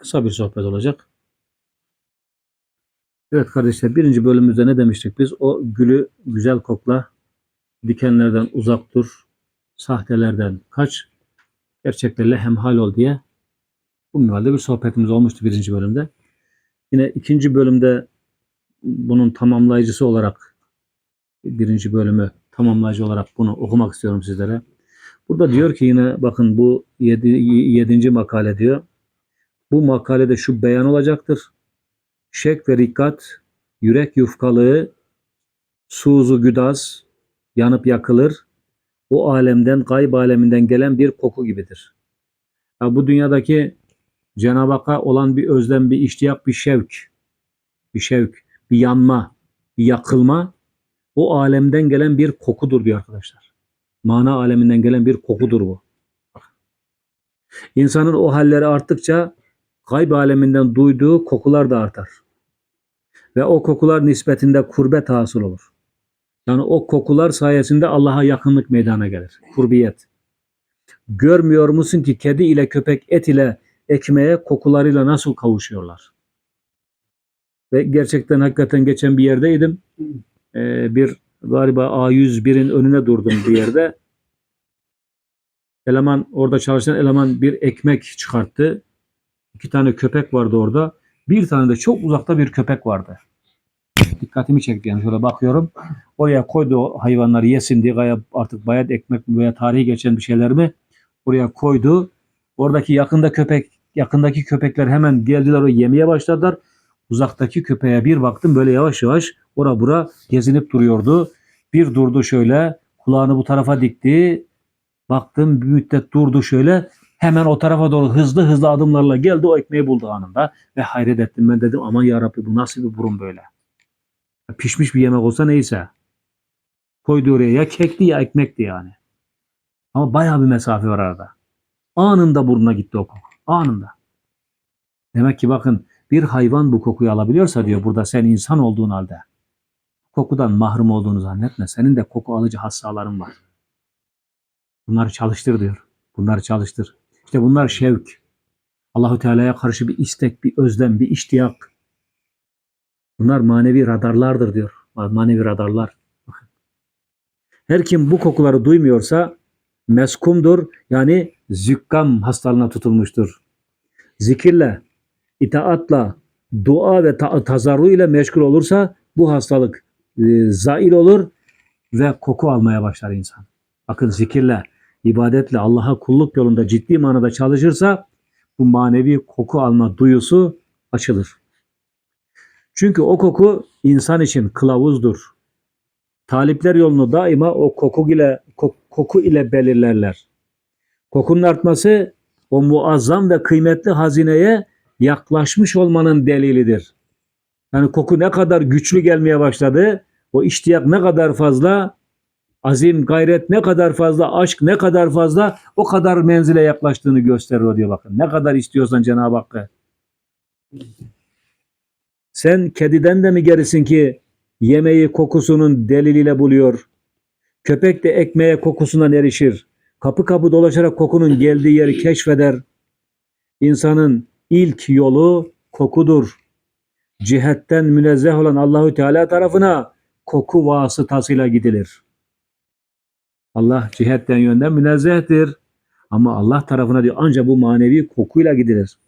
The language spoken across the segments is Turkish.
Kısa bir sohbet olacak. Evet kardeşler birinci bölümümüzde ne demiştik biz? O gülü güzel kokla, dikenlerden uzak dur, sahtelerden kaç, gerçeklerle hemhal ol diye bu minvalde bir sohbetimiz olmuştu birinci bölümde. Yine ikinci bölümde bunun tamamlayıcısı olarak birinci bölümü tamamlayıcı olarak bunu okumak istiyorum sizlere. Burada diyor ki yine bakın bu yedi, yedinci makale diyor. Bu makalede şu beyan olacaktır. Şek ve rikkat, yürek yufkalığı, suzu güdaz, yanıp yakılır. O alemden, gayb aleminden gelen bir koku gibidir. Ya bu dünyadaki Cenab-ı Hakk'a olan bir özlem, bir iştiyak, bir şevk, bir şevk, bir yanma, bir yakılma o alemden gelen bir kokudur diyor arkadaşlar. Mana aleminden gelen bir kokudur bu. İnsanın o halleri arttıkça gayb aleminden duyduğu kokular da artar. Ve o kokular nispetinde kurbet hasıl olur. Yani o kokular sayesinde Allah'a yakınlık meydana gelir. Kurbiyet. Görmüyor musun ki kedi ile köpek et ile ekmeğe kokularıyla nasıl kavuşuyorlar? Ve gerçekten hakikaten geçen bir yerdeydim. Ee, bir galiba A101'in önüne durdum bir yerde. Eleman orada çalışan eleman bir ekmek çıkarttı. İki tane köpek vardı orada. Bir tane de çok uzakta bir köpek vardı. Dikkatimi çekti yani şöyle bakıyorum. Oraya koydu o hayvanları yesin diye gaya artık bayat ekmek veya tarihi geçen bir şeyler mi oraya koydu. Oradaki yakında köpek yakındaki köpekler hemen geldiler o yemeye başladılar. Uzaktaki köpeğe bir baktım böyle yavaş yavaş ora bura gezinip duruyordu. Bir durdu şöyle kulağını bu tarafa dikti. Baktım bir müddet durdu şöyle hemen o tarafa doğru hızlı hızlı adımlarla geldi o ekmeği buldu anında ve hayret ettim ben dedim aman ya Rabbi bu nasıl bir burun böyle. Pişmiş bir yemek olsa neyse. Koydu oraya ya kekti ya ekmekti yani. Ama bayağı bir mesafe var arada. Anında burnuna gitti o koku. Anında. Demek ki bakın bir hayvan bu kokuyu alabiliyorsa diyor burada sen insan olduğun halde kokudan mahrum olduğunu zannetme. Senin de koku alıcı hassaların var. Bunları çalıştır diyor. Bunları çalıştır. İşte bunlar şevk. Allahu Teala'ya karşı bir istek, bir özlem, bir iştiyak. Bunlar manevi radarlardır diyor. Manevi radarlar. Her kim bu kokuları duymuyorsa meskumdur. Yani zükkam hastalığına tutulmuştur. Zikirle, itaatla, dua ve ta- tazarru ile meşgul olursa bu hastalık e, zail olur ve koku almaya başlar insan. Bakın zikirle, ibadetle, Allah'a kulluk yolunda ciddi manada çalışırsa bu manevi koku alma duyusu açılır. Çünkü o koku insan için kılavuzdur. Talipler yolunu daima o koku ile ko- koku ile belirlerler. Kokunun artması o muazzam ve kıymetli hazineye yaklaşmış olmanın delilidir. Yani koku ne kadar güçlü gelmeye başladı, o iştiyak ne kadar fazla, azim, gayret ne kadar fazla, aşk ne kadar fazla, o kadar menzile yaklaştığını gösteriyor diyor bakın. Ne kadar istiyorsan Cenab-ı Hakk'ı. Sen kediden de mi gerisin ki yemeği kokusunun deliliyle buluyor? Köpek de ekmeğe kokusundan erişir. Kapı kapı dolaşarak kokunun geldiği yeri keşfeder. İnsanın ilk yolu kokudur. Cihetten münezzeh olan Allahü Teala tarafına koku vasıtasıyla gidilir. Allah cihetten yönden münezzehtir. Ama Allah tarafına diyor ancak bu manevi kokuyla gidilir.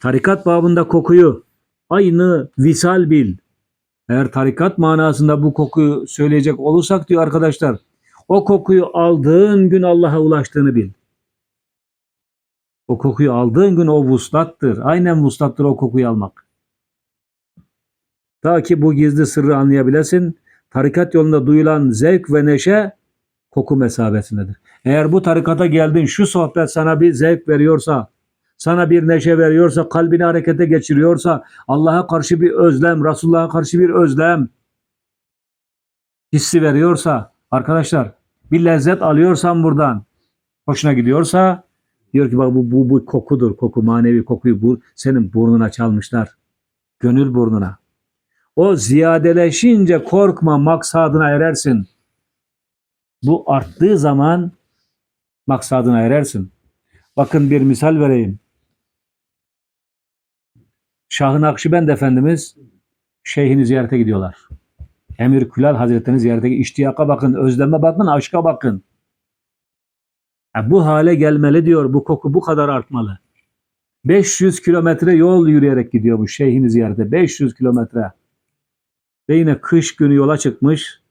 Tarikat babında kokuyu aynı visal bil. Eğer tarikat manasında bu kokuyu söyleyecek olursak diyor arkadaşlar, o kokuyu aldığın gün Allah'a ulaştığını bil. O kokuyu aldığın gün o vuslattır. Aynen vuslattır o kokuyu almak. Ta ki bu gizli sırrı anlayabilesin, tarikat yolunda duyulan zevk ve neşe koku mesabesindedir. Eğer bu tarikata geldin, şu sohbet sana bir zevk veriyorsa, sana bir neşe veriyorsa, kalbini harekete geçiriyorsa, Allah'a karşı bir özlem, Resulullah'a karşı bir özlem hissi veriyorsa, arkadaşlar bir lezzet alıyorsan buradan, hoşuna gidiyorsa, diyor ki bak bu, bu, bu kokudur, koku, manevi kokuyu bu, senin burnuna çalmışlar. Gönül burnuna. O ziyadeleşince korkma maksadına erersin. Bu arttığı zaman maksadına erersin. Bakın bir misal vereyim. Şahı Nakşibend Efendimiz şeyhini ziyarete gidiyorlar. Emir Külal Hazretleri'ni ziyarete İştiyaka bakın, özleme bakın, aşka bakın. Ya bu hale gelmeli diyor. Bu koku bu kadar artmalı. 500 kilometre yol yürüyerek gidiyor bu şeyhini ziyarete. 500 kilometre. Ve yine kış günü yola çıkmış.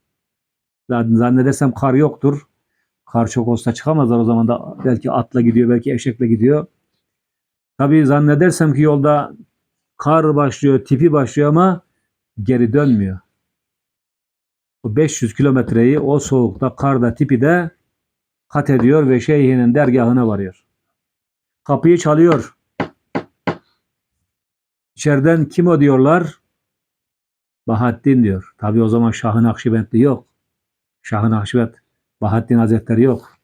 Zannedersem kar yoktur. Kar çok olsa çıkamazlar o zaman da belki atla gidiyor, belki eşekle gidiyor. Tabii zannedersem ki yolda kar başlıyor, tipi başlıyor ama geri dönmüyor. O 500 kilometreyi o soğukta, karda, tipi de kat ediyor ve şeyhinin dergahına varıyor. Kapıyı çalıyor. İçeriden kim o diyorlar? Bahattin diyor. Tabi o zaman Şah-ı Nakşibendli yok. Şah-ı Nakşibend, Bahattin Hazretleri yok.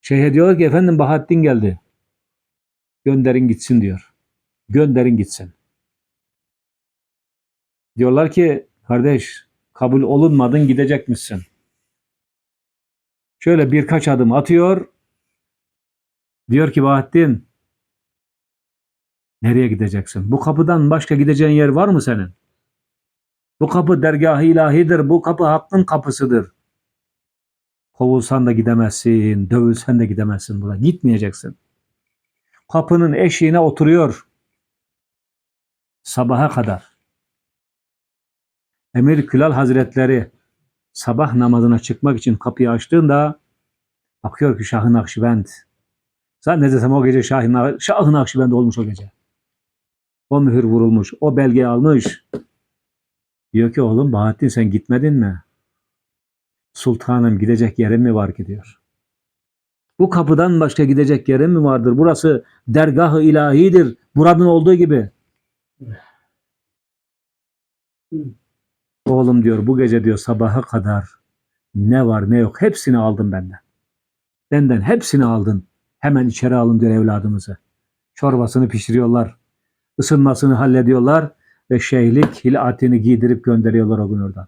Şeyhe diyorlar ki efendim Bahattin geldi. Gönderin gitsin diyor. Gönderin gitsin. Diyorlar ki kardeş kabul olunmadın gidecek misin? Şöyle birkaç adım atıyor. Diyor ki Bahattin nereye gideceksin? Bu kapıdan başka gideceğin yer var mı senin? Bu kapı dergah-ı ilahidir. Bu kapı hakkın kapısıdır. Kovulsan da gidemezsin. Dövülsen de gidemezsin buna. Gitmeyeceksin. Kapının eşiğine oturuyor. Sabaha kadar. Emir Külal Hazretleri sabah namazına çıkmak için kapıyı açtığında bakıyor ki Şah-ı Nakşibend. Zannedersem o gece Şah-ı Şah Nakşibend olmuş o gece. O mühür vurulmuş. O belgeyi almış. Diyor ki oğlum Bahattin sen gitmedin mi? Sultanım gidecek yerim mi var ki diyor. Bu kapıdan başka gidecek yerim mi vardır? Burası dergah-ı ilahidir. Buranın olduğu gibi. Oğlum diyor bu gece diyor sabaha kadar ne var ne yok hepsini aldım benden. Benden hepsini aldın. Hemen içeri alın diyor evladımızı. Çorbasını pişiriyorlar. ısınmasını hallediyorlar ve şeyhlik hilatini giydirip gönderiyorlar o gün oradan.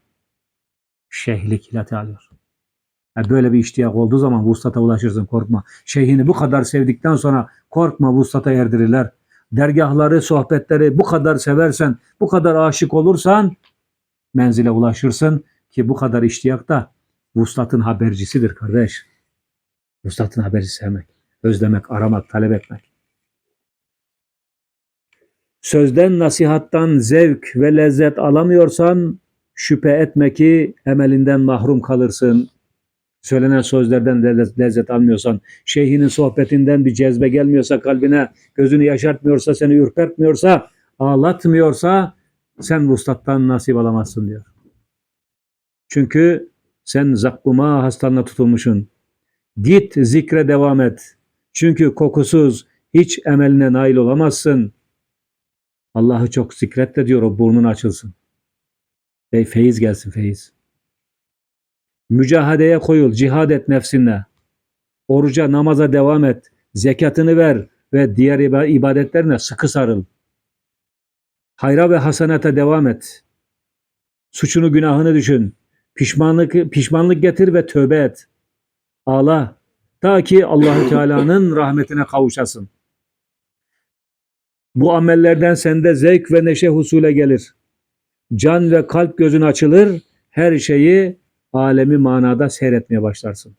Şeyhlik hilati alıyor. Yani böyle bir iştiyak olduğu zaman vuslata ulaşırsın korkma. Şeyhini bu kadar sevdikten sonra korkma vuslata erdirirler. Dergahları, sohbetleri bu kadar seversen, bu kadar aşık olursan menzile ulaşırsın ki bu kadar iştiyak da vuslatın habercisidir kardeş. Vuslatın habercisi sevmek, özlemek, aramak, talep etmek. Sözden, nasihattan zevk ve lezzet alamıyorsan şüphe etme ki emelinden mahrum kalırsın. Söylenen sözlerden de lezzet almıyorsan, şeyhinin sohbetinden bir cezbe gelmiyorsa kalbine, gözünü yaşartmıyorsa, seni ürpertmiyorsa, ağlatmıyorsa sen vuslattan nasip alamazsın diyor. Çünkü sen zakkuma hastalığına tutulmuşsun. Git zikre devam et. Çünkü kokusuz hiç emeline nail olamazsın. Allah'ı çok zikret de diyor o burnun açılsın. Ve feyiz gelsin feyiz. Mücahadeye koyul, cihad et nefsinle. Oruca, namaza devam et. Zekatını ver ve diğer ibadetlerine sıkı sarıl. Hayra ve hasenata devam et. Suçunu, günahını düşün. Pişmanlık pişmanlık getir ve tövbe et. Ağla ta ki Allahu Teala'nın rahmetine kavuşasın. Bu amellerden sende zevk ve neşe husule gelir. Can ve kalp gözün açılır, her şeyi alemi manada seyretmeye başlarsın.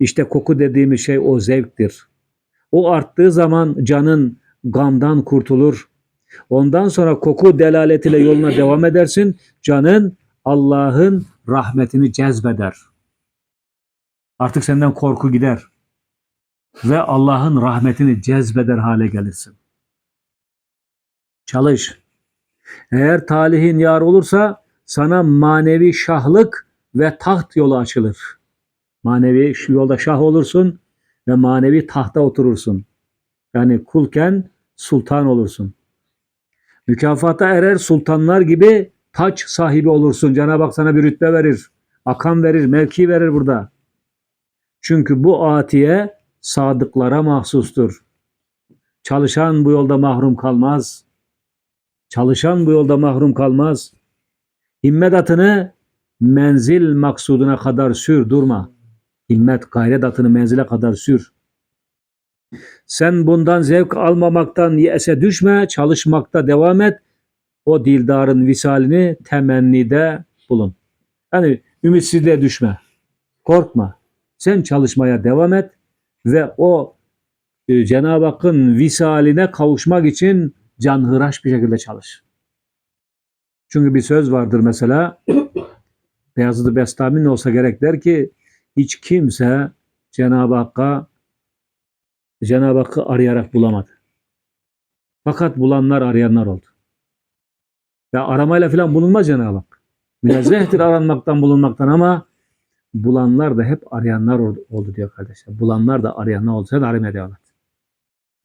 İşte koku dediğimiz şey o zevktir. O arttığı zaman canın gamdan kurtulur. Ondan sonra koku delaletiyle yoluna devam edersin. Canın Allah'ın rahmetini cezbeder. Artık senden korku gider. Ve Allah'ın rahmetini cezbeder hale gelirsin. Çalış. Eğer talihin yar olursa sana manevi şahlık ve taht yolu açılır. Manevi yolda şah olursun ve manevi tahta oturursun. Yani kulken sultan olursun. Mükafata erer sultanlar gibi taç sahibi olursun. Cenab-ı Hak sana bir rütbe verir. Akam verir, mevki verir burada. Çünkü bu atiye sadıklara mahsustur. Çalışan bu yolda mahrum kalmaz. Çalışan bu yolda mahrum kalmaz. Himmet atını menzil maksuduna kadar sür, durma. Himmet, gayret atını menzile kadar sür. Sen bundan zevk almamaktan yese düşme, çalışmakta devam et. O dildarın visalini temennide bulun. Yani ümitsizliğe düşme. Korkma. Sen çalışmaya devam et ve o e, Cenab-ı Hakk'ın visaline kavuşmak için canhıraş bir şekilde çalış. Çünkü bir söz vardır mesela Beyazıt Bestami'nin olsa gerek der ki hiç kimse Cenab-ı Hakk'a Cenab-ı Hakk'ı arayarak bulamadı. Fakat bulanlar arayanlar oldu. Ve aramayla falan bulunmaz Cenab-ı Hak. Münezzehtir aranmaktan bulunmaktan ama bulanlar da hep arayanlar oldu, oldu diyor kardeşler. Bulanlar da arayanlar oldu. Sen aramaya devam et.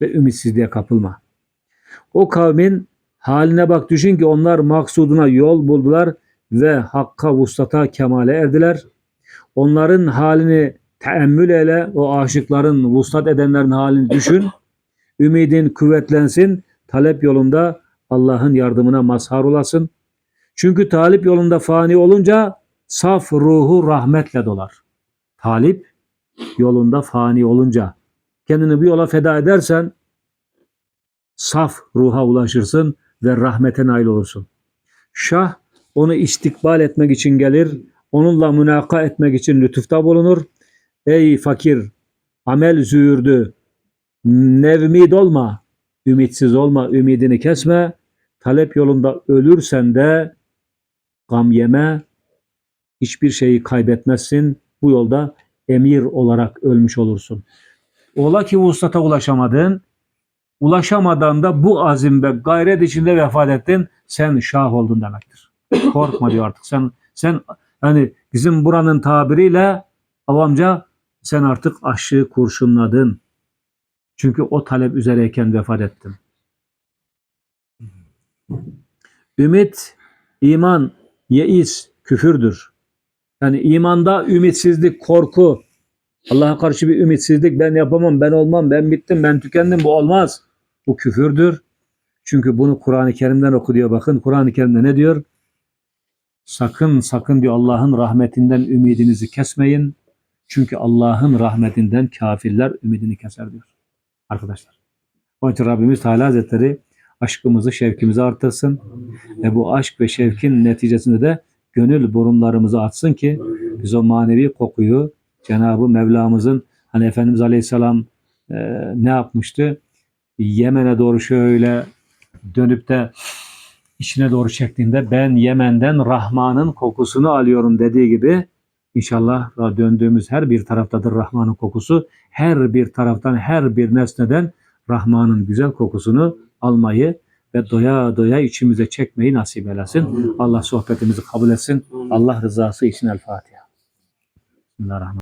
Ve ümitsizliğe kapılma. O kavmin haline bak düşün ki onlar maksuduna yol buldular ve hakka vuslata kemale erdiler. Onların halini teemmül eyle, o aşıkların, vuslat edenlerin halini düşün. Ümidin kuvvetlensin, talep yolunda Allah'ın yardımına mazhar olasın. Çünkü talip yolunda fani olunca saf ruhu rahmetle dolar. Talip yolunda fani olunca kendini bu yola feda edersen saf ruha ulaşırsın ve rahmete nail olursun. Şah onu istikbal etmek için gelir, onunla münaka etmek için lütufta bulunur. Ey fakir, amel züğürdü, nevmid olma, ümitsiz olma, ümidini kesme. Talep yolunda ölürsen de gam yeme, hiçbir şeyi kaybetmezsin. Bu yolda emir olarak ölmüş olursun. Ola ki vuslata ulaşamadın, ulaşamadan da bu azim ve gayret içinde vefat ettin, sen şah oldun demektir. Korkma diyor artık. Sen sen hani bizim buranın tabiriyle avamca sen artık aşığı kurşunladın. Çünkü o talep üzereyken vefat ettin. Ümit, iman, yeis, küfürdür. Yani imanda ümitsizlik, korku, Allah'a karşı bir ümitsizlik, ben yapamam, ben olmam, ben bittim, ben tükendim, bu olmaz. Bu küfürdür. Çünkü bunu Kur'an-ı Kerim'den oku diyor. Bakın Kur'an-ı Kerim'de ne diyor? Sakın sakın diyor Allah'ın rahmetinden ümidinizi kesmeyin. Çünkü Allah'ın rahmetinden kafirler ümidini keser diyor. Arkadaşlar. Onun için Rabbimiz Teala Hazretleri aşkımızı, şevkimizi artırsın. Ve bu aşk ve şevkin neticesinde de gönül burunlarımızı atsın ki biz o manevi kokuyu Cenab-ı Mevlamızın hani Efendimiz Aleyhisselam e, ne yapmıştı? Yemen'e doğru şöyle dönüp de içine doğru çektiğinde ben Yemen'den Rahman'ın kokusunu alıyorum dediği gibi inşallah döndüğümüz her bir taraftadır Rahman'ın kokusu. Her bir taraftan, her bir nesneden Rahman'ın güzel kokusunu almayı ve doya doya içimize çekmeyi nasip eylesin. Allah sohbetimizi kabul etsin. Allah rızası için El Fatiha. Bismillahirrahmanirrahim.